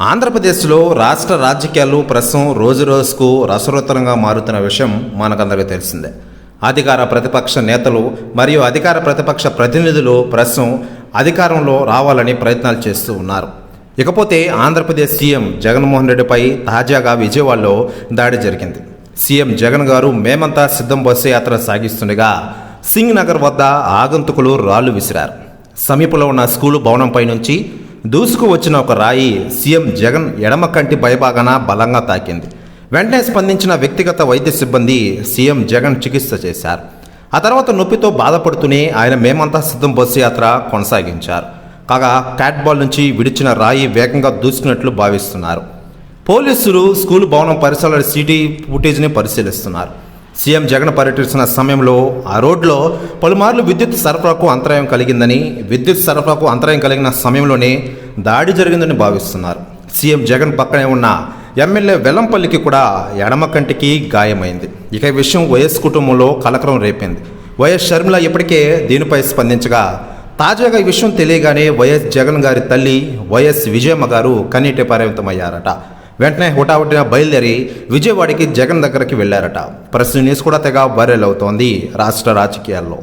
ఆంధ్రప్రదేశ్లో రాష్ట్ర రాజకీయాలు ప్రస్తుతం రోజు రోజుకు రసరోత్తరంగా మారుతున్న విషయం మనకందరికీ తెలిసిందే. అధికార ప్రతిపక్ష నేతలు మరియు అధికార ప్రతిపక్ష ప్రతినిధులు ప్రస్తుతం అధికారంలో రావాలని ప్రయత్నాలు చేస్తూ ఉన్నారు. ఇకపోతే ఆంధ్రప్రదేశ్ సీఎం జగన్మోహన్ రెడ్డిపై తాజాగా విజయవాడలో దాడి జరిగింది. సీఎం జగన్ గారు మేమంతా సిద్ధం బస్సు యాత్ర సాగిస్తుండగా సింగ్ నగర్ వద్ద ఆగంతుకులు రాళ్ళు విసిరారు. సమీపంలో ఉన్న స్కూలు భవనంపై నుంచి దూసుకు వచ్చిన ఒక రాయి సీఎం జగన్ ఎడమ కంటి భయభాగాన బలంగా తాకింది. వెంటనే స్పందించిన వ్యక్తిగత వైద్య సిబ్బంది సీఎం జగన్ చికిత్స చేశారు. ఆ తర్వాత నొప్పితో బాధపడుతూనే ఆయన మేమంతా సిద్ధం బస్సు యాత్ర కొనసాగించారు. కాగా క్యాట్బాల్ నుంచి విడిచిన రాయి వేగంగా దూసుకున్నట్లు భావిస్తున్నారు. పోలీసులు స్కూల్ భవనం పరిసరాల సిటీ ఫుటేజ్ని పరిశీలిస్తున్నారు. సీఎం జగన్ పర్యటిస్తున్న సమయంలో ఆ రోడ్లో పలుమార్లు విద్యుత్ సరఫరాకు అంతరాయం కలిగిందని విద్యుత్ సరఫరాకు అంతరాయం కలిగిన సమయంలోనే దాడి జరిగిందని భావిస్తున్నారు. సీఎం జగన్ పక్కనే ఉన్న ఎమ్మెల్యే వెల్లంపల్లికి కూడా ఎడమ కంటికి గాయమైంది. ఇక విషయం వైఎస్ కుటుంబంలో కలకలం రేపింది. వైఎస్ షర్మిల ఇప్పటికే దీనిపై స్పందించగా తాజాగా ఈ విషయం తెలియగానే వైఎస్ జగన్ గారి తల్లి వైఎస్ విజయమ్మ గారు కన్నీటి పరిమితమయ్యారట వెంటనే హుటాహుటిన బయలుదేరి విజయవాడకి జగన్ దగ్గరికి వెళ్ళారట ప్రస్తుత న్యూస్ కూడా తెగ వైరల్ అవుతోంది రాష్ట్ర రాజకీయాల్లో.